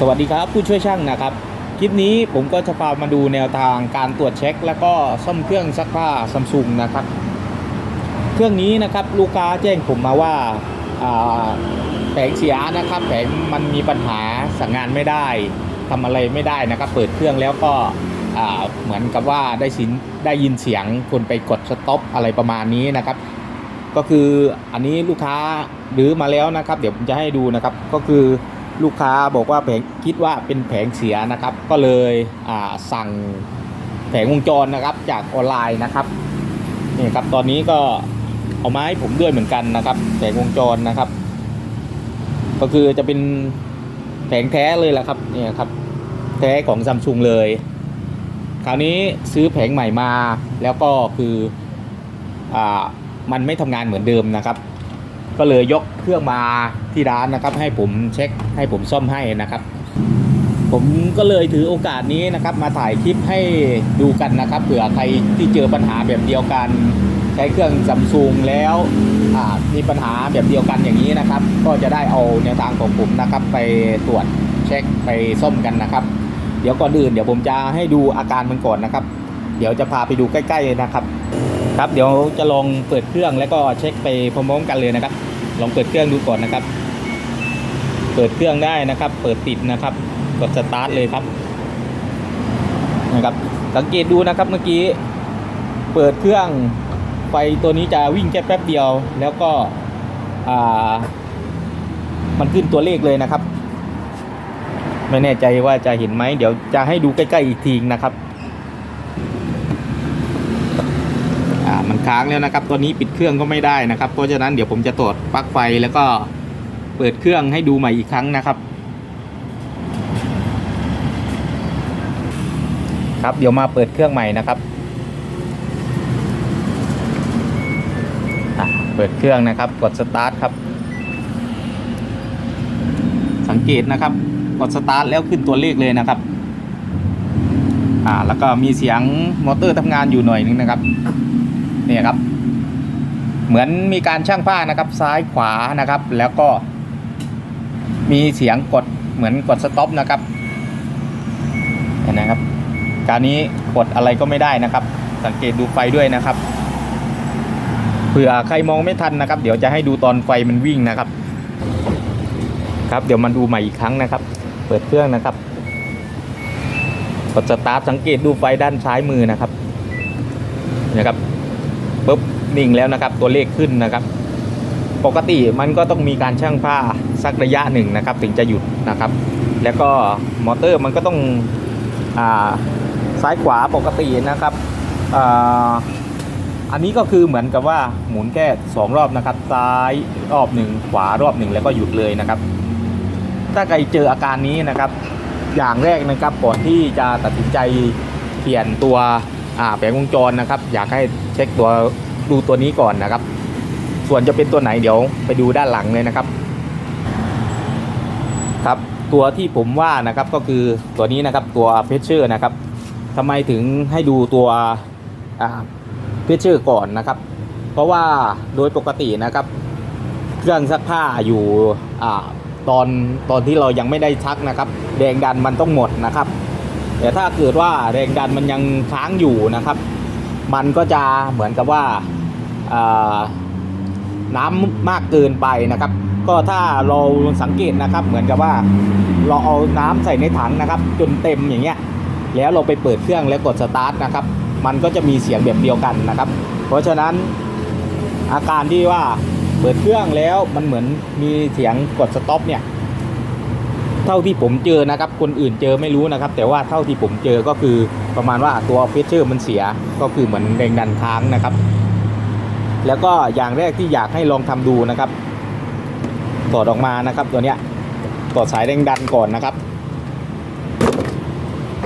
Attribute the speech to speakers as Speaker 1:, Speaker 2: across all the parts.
Speaker 1: สวัสดีครับผู้ช่วยช่างนะครับ คลิปนี้ผมก็จะพามาดูแนวทางการตรวจเช็ค แล้วก็ซ่อมเครื่องซักผ้าซัมซุงนะครับ เครื่องนี้นะครับลูกค้าแจ้งผมมาว่าาแผงเสียนะครับแผงมันมีปัญหาสั่งงานไม่ได้ทำอะไรไม่ได้นะครับ เปิดเครื่องแล้วก็เหมือนกับว่าได้สินได้ยินเสียงคนไปกดสต็อปอะไรประมาณนี้นะครับ ก็คืออันนี้ลูกค้ารื้อมาแล้วนะครับ เดี๋ยวผมจะให้ดูนะครับก็คือ ลูกค้าบอกว่าแผงคิดว่าเป็นแผงเสียนะครับ ก็เลยสั่งแผงวงจรนะครับจากออนไลน์นะครับนี่ครับตอนนี้ก็เอามาให้ผมด้วยเหมือนกันนะครับ แผงวงจรนะครับ ก็คือจะเป็นแผงแท้เลยแหละครับนี่ครับ แท้ของซัมซุงเลย คราวนี้ซื้อแผงใหม่มาแล้วก็คืออ่ามันไม่ทำงานเหมือนเดิมนะครับ ก็เลยยกเครื่องมา ที่ร้านนะครับ ให้ผมเช็คให้ผมซ่อมให้นะครับ ผมก็เลยถือโอกาสนี้นะครับ มาถ่ายคลิปให้ดูกันนะครับเผื่อใครที่เจอปัญหาแบบเดียวกัน ใช้เครื่องซัมซุงแล้วมีปัญหาแบบเดียวกันอย่างนี้นะครับ ก็จะได้เอาแนวทางของผมนะครับ ไปตรวจเช็คไปซ่อมกันนะครับ เดี๋ยวก่อนอื่นเดี๋ยวผมจะให้ดูอาการมันก่อนนะครับ เดี๋ยวจะพาไปดูใกล้ ๆนะครับครับเดี๋ยวจะลองเปิดเครื่องแล้วก็เช็คไปพร้อมๆกันเลยนะครับ ลองเปิดเครื่องดูก่อนนะครับ เปิดเครื่องได้นะครับ เปิดติดนะครับกดสตาร์ทเลยครับนะครับ สังเกตดูนะครับเมื่อกี้ เปิดเครื่องไฟตัวนี้จะวิ่งแค่แป๊บเดียว แล้วก็อ่ามันขึ้นตัวเลขเลยนะครับ ไม่แน่ใจว่าจะเห็นไหมเดี๋ยวจะให้ดูใกล้ๆอีกทีนะครับอ่ามันค้างแล้วนะครับ ตัวนี้ปิดเครื่องก็ไม่ได้นะครับ เพราะฉะนั้นเดี๋ยวผมจะตรวจปลั๊กไฟแล้วก็ เปิดเครื่องให้ดูใหม่อีกครั้งนะครับ ครับเดี๋ยวมาเปิดเครื่องใหม่นะครับอะเปิดเครื่องนะครับกดสตาร์ทครับ สังเกตนะครับกดสตาร์ทแล้วขึ้นตัวเลขเลยนะครับอ่าแล้วก็มีเสียงมอเตอร์ทำงานอยู่หน่อยนึงนะครับเนี่ยครับ เหมือนมีการช่างผ้านะครับซ้ายขวานะครับ แล้วก็ มีเสียงกดเหมือนกดสต็อปนะครับเห็นนะครับ การนี้กดอะไรก็ไม่ได้นะครับ สังเกตดูไฟด้วยนะครับเผื่อใครมองไม่ทันนะครับ เดี๋ยวจะให้ดูตอนไฟมันวิ่งนะครับ ครับเดี๋ยวมันดูใหม่อีกครั้งนะครับ เปิดเครื่องนะครับกดสตาร์ทสังเกตดูไฟด้านซ้ายมือนะครับนะครับปุ๊บนิ่งแล้วนะครับ ตัวเลขขึ้นนะครับ ปกติมันก็ต้องมีการช่างผ้าสักระยะหนึ่งนะครับ ถึงจะหยุดนะครับ แล้วก็มอเตอร์มันก็ต้องอาซ้ายขวาปกตินะครับอาอันนี้ก็คือเหมือนกับว่าหมุนแค่สองรอบนะครับ ซ้ายรอบหนึ่งขวารอบหนึ่งแล้วก็หยุดเลยนะครับ ถ้าใครเจออาการนี้นะครับ อย่างแรกนะครับก่อนที่จะตัดสินใจเปลี่ยนตัวแผงวงจรนะครับ อยากให้เช็คตัวดูตัวนี้ก่อนนะครับ ส่วนจะเป็นตัวไหนเดี๋ยวไปดูด้านหลังเลยนะครับ ครับตัวที่ผมว่านะครับก็คือตัวนี้นะครับตัวเพชเชอร์นะครับทำไมถึงให้ดูตัวเพชเชอร์ก่อนนะครับ เพราะว่าโดยปกตินะครับ เครื่องซักผ้าอยู่อตอนตอนที่เรายังไม่ได้ชักนะครับแรงดันมันต้องหมดนะครับ แต่ถ้าเกิดว่าแรงดันมันยังค้างอยู่นะครับ มันก็จะเหมือนกับว่า น้ำมากเกินไปนะครับ ก็ถ้าเราสังเกตนะครับ เหมือนกับว่าเราเอาน้ำใส่ในถังนะครับ จนเต็มอย่างเงี้ยแล้วเราไปเปิดเครื่องแล้วกดสตาร์ทนะครับ มันก็จะมีเสียงแบบเดียวกันนะครับ เพราะฉะนั้นอาการที่ว่าเปิดเครื่องแล้วมันเหมือนมีเสียงกดสต็อปเนี่ยเท่าที่ผมเจอนะครับ คนอื่นเจอไม่รู้นะครับ แต่ว่าเท่าที่ผมเจอก็คือประมาณว่าตัวเฟเชอร์มันเสียก็คือเหมือนแรงดันค้างนะครับ แล้วก็อย่างแรกที่อยากให้ลองทำดูนะครับถอดออกมานะครับตัวเนี้ยถอดสายแรงดันก่อนนะครับ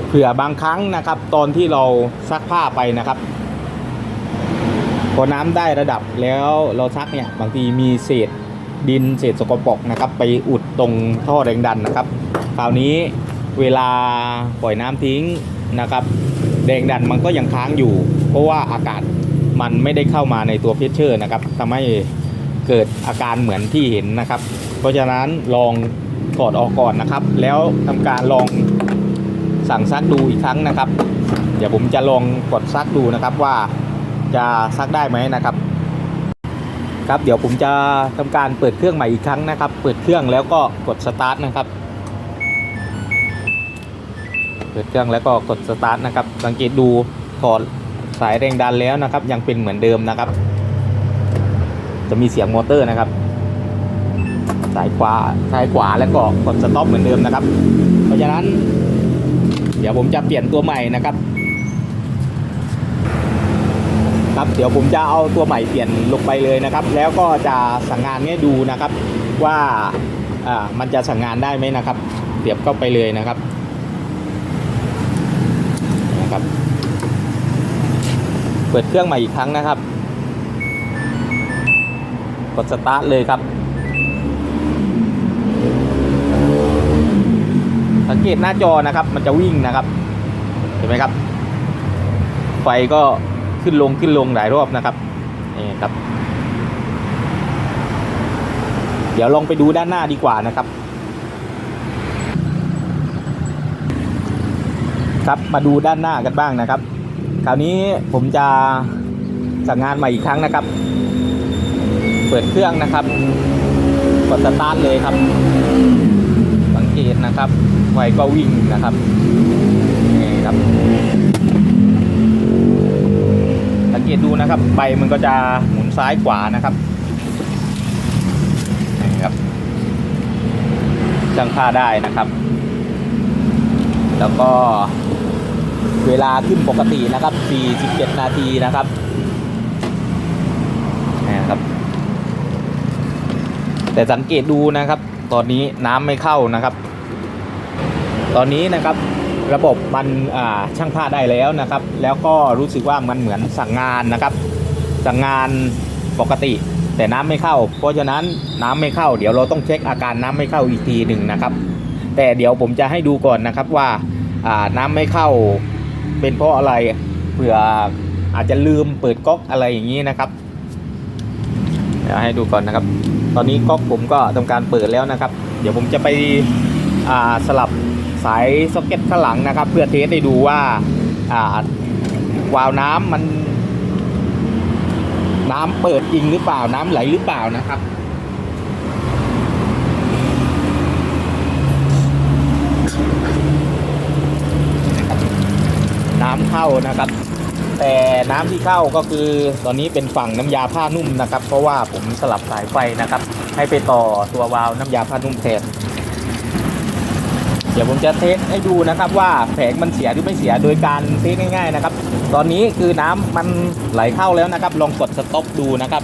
Speaker 1: เผื่อบางครั้งนะครับ ตอนที่เราซักผ้าไปนะครับพอน้ำได้ระดับแล้วเราซักเนี่ยบางทีมีเศษดินเศษสกปรกนะครับ ไปอุดตรงท่อแรงดันนะครับ คราวนี้เวลาปล่อยน้ำทิ้งนะครับ แรงดันมันก็ยังค้างอยู่ เพราะว่าอากาศ มันไม่ได้เข้ามาในตัวเพชเชอร์นะครับทำให้เกิดอาการเหมือนที่เห็นนะครับ เพราะฉะนั้นลองถอดออกก่อนนะครับ แล้วทำการลองสั่งซักดูอีกครั้งนะครับ เดี๋ยวผมจะลองกดซักดูนะครับว่าจะซักได้ไหมนะครับ ครับเดี๋ยวผมจะทำการเปิดเครื่องใหม่อีกครั้งนะครับ เปิดเครื่องแล้วก็กดสตาร์ทนะครับ เปิดเครื่องแล้วก็กดสตาร์ทนะครับ สังเกตดูถอด สายแรงดันแล้วนะครับ ยังเป็นเหมือนเดิมนะครับ จะมีเสียงมอเตอร์นะครับ สายขวาซ้ายขวาแล้วก็กดสต็อปเหมือนเดิมนะครับ เพราะฉะนั้น เดี๋ยวผมจะเปลี่ยนตัวใหม่นะครับ ครับเดี๋ยวผมจะเอาตัวใหม่เปลี่ยนลงไปเลยนะครับ แล้วก็จะสั่งงานให้ดูนะครับว่าอ่ามันจะสั่งงานได้ไหมนะครับเสียบเข้าไปเลยนะครับ เปิดเครื่องใหม่อีกครั้งนะครับ กดสตาร์ทเลยครับ สังเกตหน้าจอนะครับ มันจะวิ่งนะครับ เห็นไหมครับ ไฟก็ขึ้นลงขึ้นลงหลายรอบนะครับนี่ครับ เดี๋ยวลองไปดูด้านหน้าดีกว่านะครับครับมาดูด้านหน้ากันบ้างนะครับ คราวนี้ผมจะสั่งงานใหม่อีกครั้งนะครับ เปิดเครื่องนะครับ กดสตาร์ทเลยครับ สังเกตนะครับ ไฟก็วิ่งนะครับนี่ครับ สังเกตดูนะครับ ใบมันก็จะหมุนซ้ายขวานะครับนี่ครับจังค่าได้นะครับ แล้วก็ เวลาขึ้นปกตินะครับ 47 นาทีนะครับนี่ครับ แต่สังเกตดูนะครับ ตอนนี้น้ำไม่เข้านะครับ ตอนนี้นะครับระบบมันช่างผ้าได้แล้วนะครับ แล้วก็รู้สึกว่ามันเหมือนสั่งงานนะครับ สั่งงานปกติ แต่น้ำไม่เข้า เพราะฉะนั้นน้ำไม่เข้า เดี๋ยวเราต้องเช็คอาการน้ำไม่เข้าอีกทีหนึ่งนะครับ แต่เดี๋ยวผมจะให้ดูก่อนนะครับว่าอ่าน้ำไม่เข้า เป็นเพราะอะไรเผื่ออาจจะลืมเปิดก๊อกอะไรอย่างนี้นะครับเดี๋ยวให้ดูก่อนนะครับ ตอนนี้ก๊อกผมก็ทำการเปิดแล้วนะครับ เดี๋ยวผมจะไปสลับสายซ็อกเก็ตข้างหลังนะครับ เพื่อเทสให้ดูว่าวาล์วน้ำมันน้ำเปิดจริงหรือเปล่าน้ำไหลหรือเปล่านะครับ น้ำ เข้านะครับ แต่น้ำที่เข้าก็คือตอนนี้เป็นฝั่งน้ำยาผ้านุ่มนะครับ เพราะว่าผมสลับสายไฟนะครับ ให้ไปต่อตัววาล์วน้ำยาผ้านุ่มแทนเดี๋ยวผมจะเทสให้ดูนะครับว่าแผงมันเสียหรือไม่เสียโดยการเทสง่าย ๆนะครับ ตอนนี้คือน้ำมันไหลเข้าแล้วนะครับ ลองกดสต็อปดูนะครับ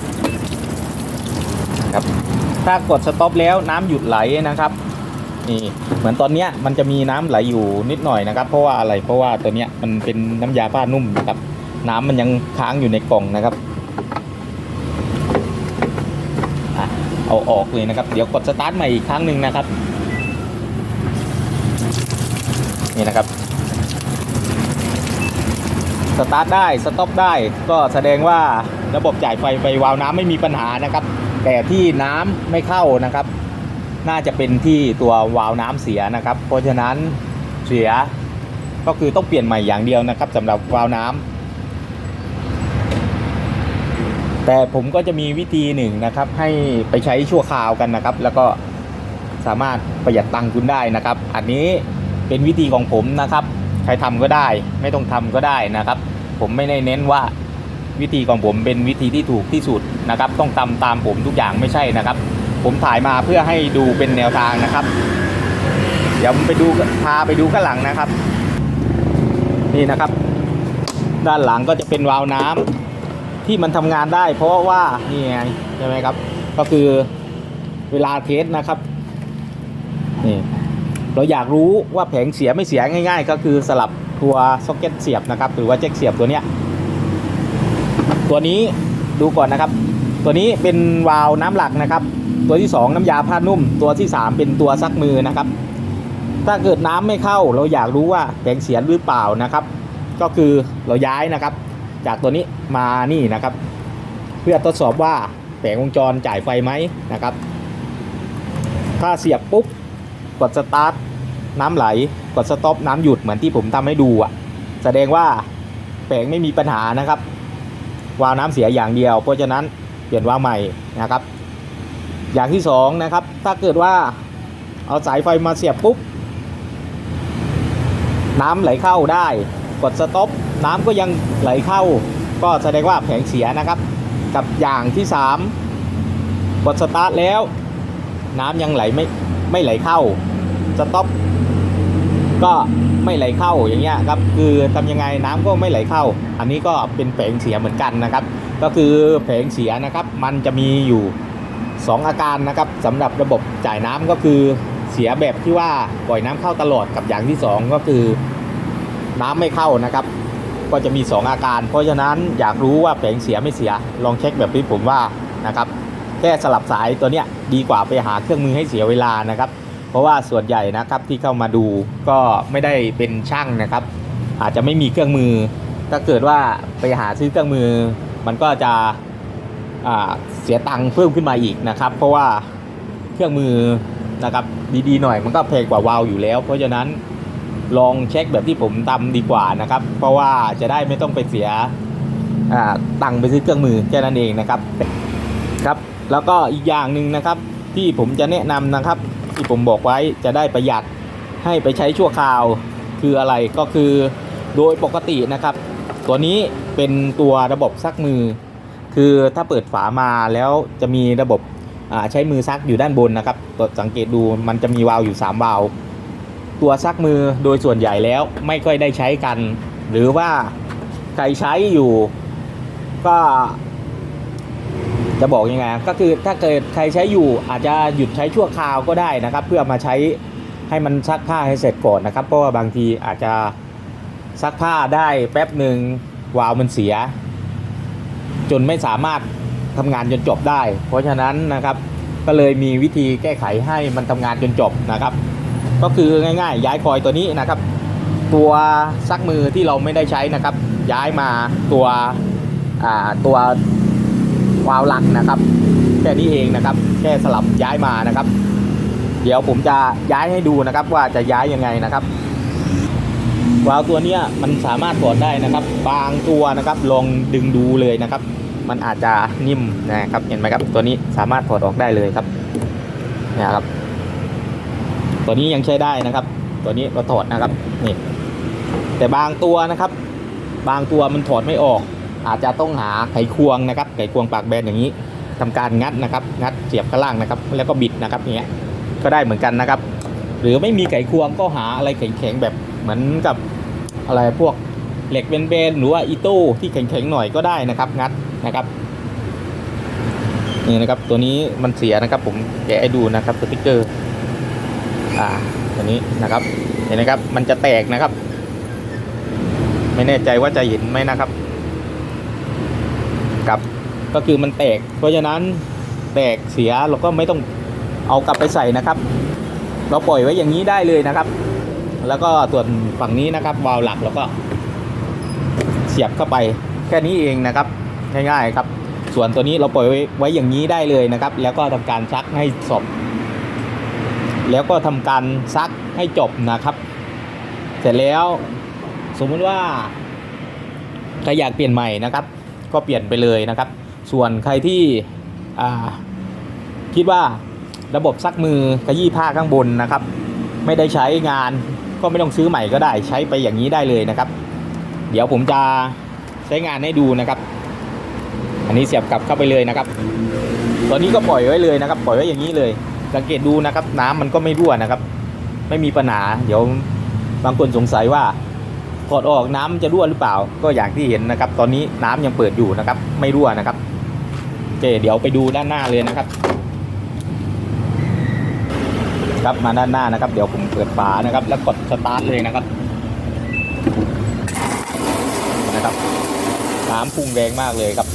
Speaker 1: ครับ ถ้ากดสต็อปแล้วน้ำหยุดไหลนะครับ นี่เหมือนตอนเนี้ยมันจะมีน้ำไหลอยู่นิดหน่อยนะครับ เพราะว่าอะไรเพราะว่าตัวเนี้ยมันเป็นน้ำยาผ้านุ่มนะครับ น้ำมันยังค้างอยู่ในกล่องนะครับเอาออกเลยนะครับ เดี๋ยวกดสตาร์ทใหม่อีกครั้งหนึ่งนะครับ นี่นะครับ สตาร์ทได้ สต็อปได้ ก็แสดงว่าระบบจ่ายไฟไฟวาล์วน้ำไม่มีปัญหานะครับ แต่ที่น้ำไม่เข้านะครับ น่าจะเป็นที่ตัววาล์วน้ำเสียนะครับ เพราะฉะนั้นเสียก็คือต้องเปลี่ยนใหม่อย่างเดียวนะครับสำหรับวาล์วน้ำแต่ผมก็จะมีวิธีหนึ่งนะครับ ให้ไปใช้ชั่วคราวกันนะครับ แล้วก็สามารถประหยัดตังค์คุณได้นะครับ อันนี้เป็นวิธีของผมนะครับ ใครทำก็ได้ ไม่ต้องทำก็ได้นะครับ ผมไม่ได้เน้นว่าวิธีของผมเป็นวิธีที่ถูกที่สุดนะครับ ต้องทำตามผมทุกอย่างไม่ใช่นะครับ ผมถ่ายมาเพื่อให้ดูเป็นแนวทางนะครับ เดี๋ยวผมไปดูพาไปดูข้างหลังนะครับ นี่นะครับ ด้านหลังก็จะเป็นวาล์วน้ำที่มันทำงานได้ เพราะว่านี่ไงใช่ไหมครับ ก็คือเวลาเทสนะครับนี่เราอยากรู้ว่าแผงเสียไม่เสียง่าย ๆ ก็คือสลับตัวซ็อกเก็ตเสียบนะครับ หรือว่าแจ็คเสียบตัวเนี้ยตัวนี้ดูก่อนนะครับ ตัวนี้เป็นวาล์วน้ำหลักนะครับ ตัวที่ 2 น้ำยาผ้านุ่ม ตัวที่ 3 เป็นตัวซักมือนะครับ ถ้าเกิดน้ำไม่เข้าเราอยากรู้ว่าแผงเสียหรือเปล่านะครับ ก็คือเราย้ายนะครับ จากตัวนี้มานี่นะครับ เพื่อทดสอบว่าแผงวงจรจ่ายไฟไหมนะครับ ถ้าเสียบปุ๊บกดสตาร์ทน้ำไหลกดสต็อปน้ำหยุดเหมือนที่ผมทำให้ดูอะ แสดงว่าแผงไม่มีปัญหานะครับ วาล์วน้ำเสียอย่างเดียว เพราะฉะนั้นเปลี่ยนวาล์วใหม่นะครับ อย่างที่สองนะครับ ถ้าเกิดว่าเอาสายไฟมาเสียบปุ๊บ น้ำไหลเข้าได้ กดสต็อปน้ำก็ยังไหลเข้า ก็แสดงว่าแผงเสียนะครับ กับอย่างที่สามกดสตาร์ทแล้ว น้ำยังไหลไม่ไม่ไหลเข้าสต็อปก็ไม่ไหลเข้าอย่างเงี้ยครับคือทำยังไงน้ำก็ไม่ไหลเข้า อันนี้ก็เป็นแผงเสียเหมือนกันนะครับ ก็คือแผงเสียนะครับ มันจะมีอยู่ 2 อาการนะครับสำหรับระบบจ่ายน้ำก็คือเสียแบบที่ว่าปล่อยน้ำเข้าตลอดกับอย่างที่ 2 ก็คือน้ำไม่เข้านะครับ ก็จะมี 2 อาการ เพราะฉะนั้นอยากรู้ว่าแผงเสียไม่เสีย ลองเช็คแบบที่ผมว่านะครับแค่สลับสายตัวเนี้ยดีกว่าไปหาเครื่องมือให้เสียเวลานะครับ เพราะว่าส่วนใหญ่นะครับที่เข้ามาดูก็ไม่ได้เป็นช่างนะครับ อาจจะไม่มีเครื่องมือถ้าเกิดว่าไปหาซื้อเครื่องมือ มันก็จะ เสียตังค์เพิ่มขึ้นมาอีกนะครับ เพราะว่าเครื่องมือนะครับดีๆหน่อยมันก็แพงกว่าวาวอยู่แล้ว เพราะฉะนั้นลองเช็คแบบที่ผมทำดีกว่านะครับ เพราะว่าจะได้ไม่ต้องไปเสียตังค์ไปซื้อเครื่องมือแค่นั้นเองนะครับครับ แล้วก็อีกอย่างหนึ่งนะครับที่ผมจะแนะนำนะครับ ที่ผมบอกไว้จะได้ประหยัดให้ไปใช้ชั่วคราวคืออะไรก็คือโดยปกตินะครับ ตัวนี้เป็นตัวระบบซักมือ คือถ้าเปิดฝามาแล้วจะมีระบบใช้มือซักอยู่ด้านบนนะครับตัวสังเกตดูมันจะมีวาล์วอยู่ 3 วาล์วตัวซักมือโดยส่วนใหญ่แล้วไม่ค่อยได้ใช้กัน หรือว่าใครใช้อยู่ก็ จะบอกยังไงก็คือถ้าเกิดใครใช้อยู่อาจจะหยุดใช้ชั่วคราวก็ได้นะครับ เพื่อมาใช้ให้มันซักผ้าให้เสร็จก่อนนะครับ เพราะว่าบางทีอาจจะซักผ้าได้แป๊บหนึ่งวาล์วมันเสีย จนไม่สามารถทำงานจนจบได้ เพราะฉะนั้นนะครับก็เลยมีวิธีแก้ไขให้มันทำงานจนจบนะครับ ก็คือง่าย ๆ ย้ายคอยตัวนี้นะครับ ตัวซักมือที่เราไม่ได้ใช้นะครับ ย้ายมาตัวอ่าตัววาล์วหลักนะครับแค่นี้เองนะครับแค่สลับย้ายมานะครับ เดี๋ยวผมจะย้ายให้ดูนะครับว่าจะย้ายยังไงนะครับ วาล์วตัวเนี้ยมันสามารถถอดได้นะครับ บางตัวนะครับลองดึงดูเลยนะครับ มันอาจจะนิ่มนะครับเห็นไหมครับ ตัวนี้สามารถถอดออกได้เลยครับเนี่ยครับ ตัวนี้ยังใช้ได้นะครับ ตัวนี้เราถอดนะครับนี่แต่บางตัวนะครับ บางตัวมันถอดไม่ออก อาจจะต้องหาไขควงนะครับ ไขควงปากแบนอย่างนี้ทำการงัดนะครับ งัดเสียบข้างล่างนะครับ แล้วก็บิดนะครับอย่างเงี้ยก็ได้เหมือนกันนะครับ หรือไม่มีไขควงก็หาอะไรแข็งๆแบบ เหมือนกับอะไรพวกเหล็กเบนๆหรือว่าอีโต้ที่แข็งๆหน่อยก็ได้นะครับงัดนะครับนี่นะครับตัวนี้มันเสียนะครับ ผมแกะให้ดูนะครับสติกเกอร์อ่าตัวนี้นะครับเห็นไหมครับมันจะแตกนะครับ ไม่แน่ใจว่าจะเห็นไหมนะครับครับก็คือมันแตก เพราะฉะนั้นแตกเสียเราก็ไม่ต้องเอากลับไปใส่นะครับ เราปล่อยไว้อย่างนี้ได้เลยนะครับ แล้วก็ส่วนฝั่งนี้นะครับวาล์วหลักเราก็ เสียบเข้าไปแค่นี้เองนะครับง่ายๆครับ ส่วนตัวนี้เราปล่อยไว้ไวอย่างนี้ได้เลยนะครับ แล้วก็ทำการซักให้ศพแล้วก็ทำการซักให้จบนะครับ เสร็จแล้วสมมติว่าใครอยากเปลี่ยนใหม่นะครับ ก็เปลี่ยนไปเลยนะครับ ส่วนใครที่คิดว่าระบบซักมือขยี้ผ้าข้างบนนะครับ ไม่ได้ใช้งาน ก็ไม่ต้องซื้อใหม่ก็ได้ใช้ไปอย่างนี้ได้เลยนะครับ เดี๋ยวผมจะใช้งานให้ดูนะครับ อันนี้เสียบกลับเข้าไปเลยนะครับ ตอนนี้ก็ปล่อยไว้เลยนะครับ ปล่อยไว้อย่างนี้เลย สังเกตดูนะครับ น้ำมันก็ไม่รั่วนะครับ ไม่มีปัญหา เดี๋ยวบางคนสงสัยว่าถอดออกน้ำจะรั่วหรือเปล่า ก็อย่างที่เห็นนะครับ ตอนนี้น้ำยังเปิดอยู่นะครับ ไม่รั่วนะครับโอเคเดี๋ยวไปดูด้านหน้าเลยนะครับ ครับ มาด้านหน้านะครับ เดี๋ยวผมเปิดฝานะครับ แล้วกดสตาร์ทเลยนะครับนะครับน้ำพุ่งแรงมากเลยครับ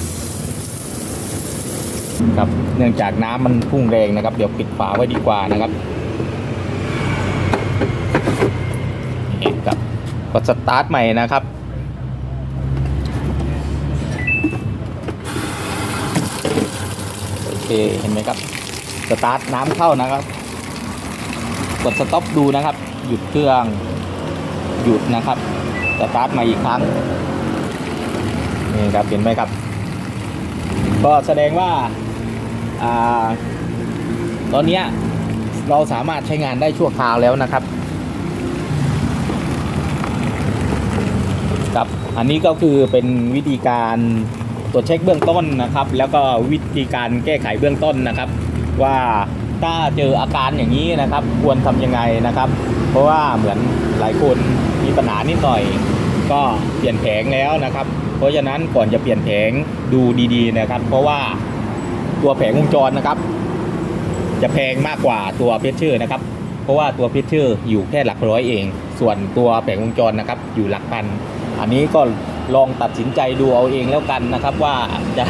Speaker 1: ครับเนื่องจากน้ำมันพุ่งแรงนะครับ เดี๋ยวปิดฝาไว้ดีกว่านะครับนี่ครับกดสตาร์ทใหม่นะครับโอเคเห็นไหมครับ สตาร์ทน้ำเข้านะครับ กดสต็อปดูนะครับ หยุดเครื่อง หยุดนะครับสตาร์ทมาอีกครั้งนี่ครับเห็นไหมครับ ก็แสดงว่าอ่า ตอนนี้เราสามารถใช้งานได้ชั่วคราวแล้วนะครับครับอันนี้ก็คือเป็นวิธีการตรวจเช็คเบื้องต้นนะครับ แล้วก็วิธีการแก้ไขเบื้องต้นนะครับ ว่า ถ้าเจออาการอย่างนี้นะครับ ควรทำยังไงนะครับ เพราะว่าเหมือนหลายคนมีปัญหานิดหน่อย ก็เปลี่ยนแผงแล้วนะครับ เพราะฉะนั้นก่อนจะเปลี่ยนแผงดูดีๆนะครับ เพราะว่าตัวแผงวงจรนะครับ จะแพงมากกว่าตัวเพชรชื่อนะครับ เพราะว่าตัวเพชรชื่ออยู่แค่หลักร้อยเอง ส่วนตัวแผงวงจรนะครับ อยู่หลักพันอันนี้ก็ลองตัดสินใจดูเอาเองแล้วกันนะครับ ว่าจะ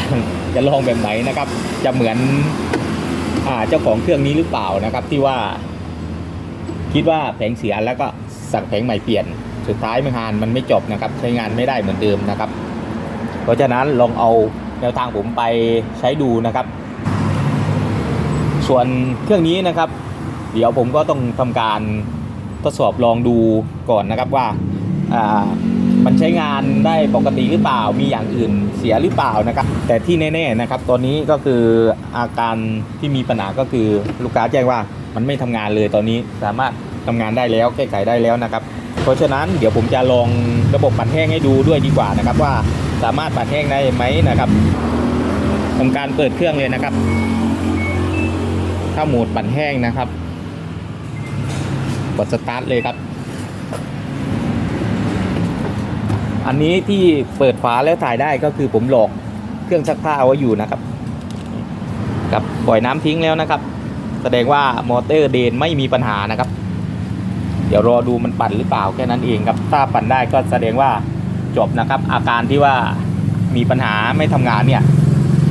Speaker 1: จะลองแบบไหนนะครับ จะเหมือน เจ้าของเครื่องนี้หรือเปล่านะครับ ที่ว่า คิดว่าแผงเสียแล้วก็สั่งแผงใหม่เปลี่ยน สุดท้ายไม่งานมันไม่จบนะครับ ใช้งานไม่ได้เหมือนเดิมนะครับ เพราะฉะนั้นลองเอาแนวทางผมไปใช้ดูนะครับ ส่วนเครื่องนี้นะครับ เดี๋ยวผมก็ต้องทำการทดสอบลองดูก่อนนะครับว่าอ่า มันใช้งานได้ปกติหรือเปล่า มีอย่างอื่นเสียหรือเปล่านะครับ แต่ที่แน่ๆนะครับตอนนี้ก็คืออาการที่มีปัญหาก็คือลูกค้าแจ้งว่ามันไม่ทำงานเลยตอนนี้สามารถทำงานได้แล้วแก้ไขได้แล้วนะครับ เพราะฉะนั้นเดี๋ยวผมจะลองระบบปั่นแห้งให้ดูด้วยดีกว่านะครับ ว่าสามารถปั่นแห้งได้ไหมนะครับทำการเปิดเครื่องเลยนะครับเข้าโหมดปั่นแห้งนะครับกดสตาร์ทเลยครับ อันนี้ที่เปิดฝาแล้วถ่ายได้ก็คือผมหลอกเครื่องซักผ้าเอาไว้อยู่นะครับกับปล่อยน้ำทิ้งแล้วนะครับ แสดงว่ามอเตอร์เดนไม่มีปัญหานะครับ เดี๋ยวรอดูมันปั่นหรือเปล่าแค่นั้นเองครับ ถ้าปั่นได้ก็แสดงว่าจบนะครับ อาการที่ว่ามีปัญหาไม่ทำงานเนี่ย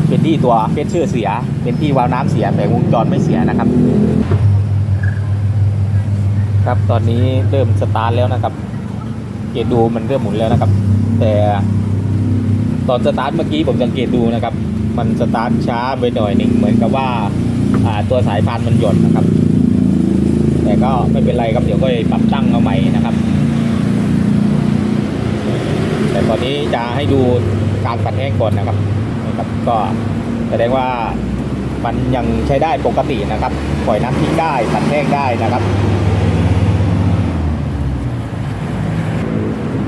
Speaker 1: เป็นที่ตัวเฟชเชอร์เสีย เป็นที่วาล์วน้ำเสียแต่วงจรไม่เสียนะครับ ครับตอนนี้เริ่มสตาร์ทแล้วนะครับ เกตดูมันเริ่มหมุนแล้วนะครับ แต่ตอนสตาร์ทเมื่อกี้ผมสังเกตดูนะครับ มันสตาร์ทช้าไปหน่อยหนึ่งเหมือนกับว่าอ่าตัวสายพานมันหย่อนนะครับ แต่ก็ไม่เป็นไรครับเดี๋ยวก็ปรับตั้งเอาใหม่นะครับ แต่ตอนนี้จะให้ดูการปั่นแห้งก่อนนะครับนะครับ ก็แสดงว่ามันยังใช้ได้ปกตินะครับ ปล่อยน้ำทิ้งได้ปั่นแห้งได้นะครับ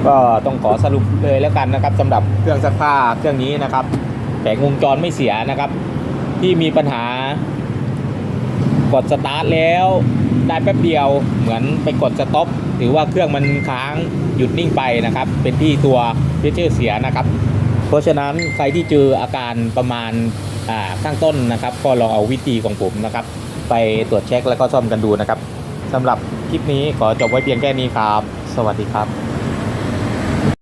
Speaker 1: ก็ต้องขอสรุปเลยแล้วกันนะครับสำหรับเครื่องซักผ้าเครื่องนี้นะครับแผงวงจรไม่เสียนะครับ ที่มีปัญหากดสตาร์ทแล้วได้แป๊บเดียวเหมือนไปกดสต็อปหรือว่าเครื่องมันค้างหยุดนิ่งไปนะครับ เป็นที่ตัวเพชเชอร์เสียนะครับ เพราะฉะนั้นใครที่เจออาการประมาณข้างต้นนะครับ ก็ลองเอาวิธีของผมนะครับ ไปตรวจเช็คแล้วก็ซ่อมกันดูนะครับสำหรับคลิปนี้ขอจบไว้เพียงแค่นี้ครับ สวัสดีครับ